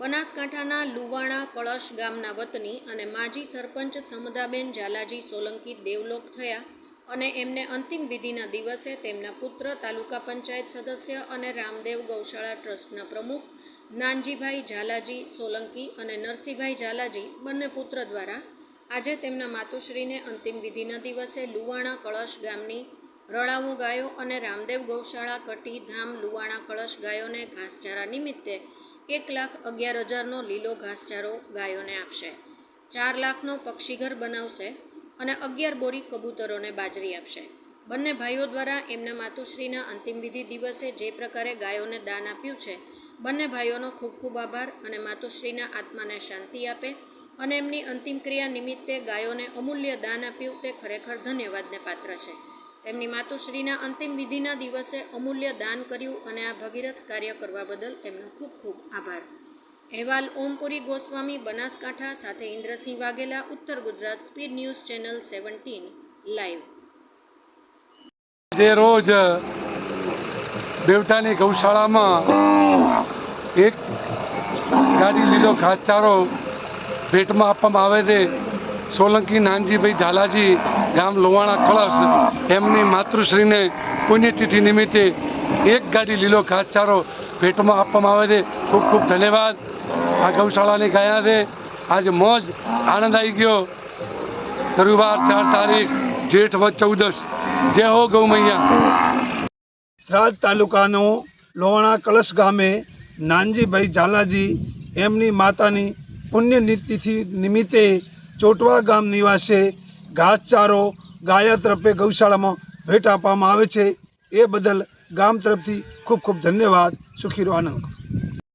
બનાસકાંઠાના લુવાણા કળશ ગામના વતની અને માજી સરપંચ સમદાબેન ઝાલાજી સોલંકી દેવલોક થયા અને એમને અંતિમ વિધિના દિવસે તેમના પુત્ર તાલુકા પંચાયત સદસ્ય અને રામદેવ ગૌશાળા ટ્રસ્ટના પ્રમુખ નાનજીભાઈ ઝાલાજી સોલંકી અને નરસિંહભાઈ ઝાલાજી બંને પુત્ર દ્વારા આજે તેમના માતુશ્રીને અંતિમ વિધિના દિવસે લુવાણા કળશ ગામની રળાવું ગાયો અને રામદેવ ગૌશાળા કટી ધામ લુવાણા કળશ ગાયોને ઘાસચારા નિમિત્તે એક લાખ અગિયાર હજારનો લીલો ઘાસચારો ગાયોને આપશે. ચાર લાખનો પક્ષીઘર બનાવશે અને અગિયાર બોરી કબૂતરોને બાજરી આપશે. બંને ભાઈઓ દ્વારા એમના માતુશ્રીના અંતિમ વિધિ દિવસે જે પ્રકારે ગાયોને દાન આપ્યું છે, બંને ભાઈઓનો ખૂબ ખૂબ આભાર અને માતુશ્રીના આત્માને શાંતિ આપે અને એમની અંતિમ ક્રિયા નિમિત્તે ગાયોને અમૂલ્ય દાન આપ્યું તે ખરેખર ધન્યવાદને પાત્ર છે. તેમની માતુશ્રીના અંતિમ વિધિના દિવસે અમૂલ્ય દાન કર્યું અને આ ભગીરથ કાર્ય કરવા બદલ એમનો ખૂબ ખૂબ આભાર. અહેવાલ ઓમપુરી ગોસ્વામી, બનાસકાંઠા સાથે Indrasinh Vaghela, Uttar Gujarat, speed news channel seventeen, live. જે રોજ દેવતાની ગૌશાળામાં એક ગાડી લીલો ઘાસચારો ભેટમાં આપવામાં આવે છે. સોલંકી નાનજીભાઈ ઝાલાજી ગામ લોવાણા કળશ એમની માતૃશ્રીને પુણ્યતિથિ નિમિત્તે એક ગાડી લીલો ઘાસચારો ભેટમાં આપવામાં આવે છે. ખૂબ ખૂબ ધન્યવાદ. આ ગૌશાળાની ગાયા છે. આજે મોજ આનંદ આવી ગયો. રવિવાર ચાર તારીખ, જેઠ વધ ચૌદસ જય હો ગૌ મૈયા. રાજ તાલુકાનો લોવાણા કળશ ગામે નાનજીભાઈ ઝાલાજી એમની માતાની પુણ્યતિથિ નિમિત્તે ચોટવા ગામ નિવાસે ઘાસચારો ગાયા તરફે ગૌશાળામાં ભેટ આપવામાં આવે છે. એ બદલ ગામ તરફથી ખૂબ ખૂબ ધન્યવાદ. સુખી રહો આનંદ.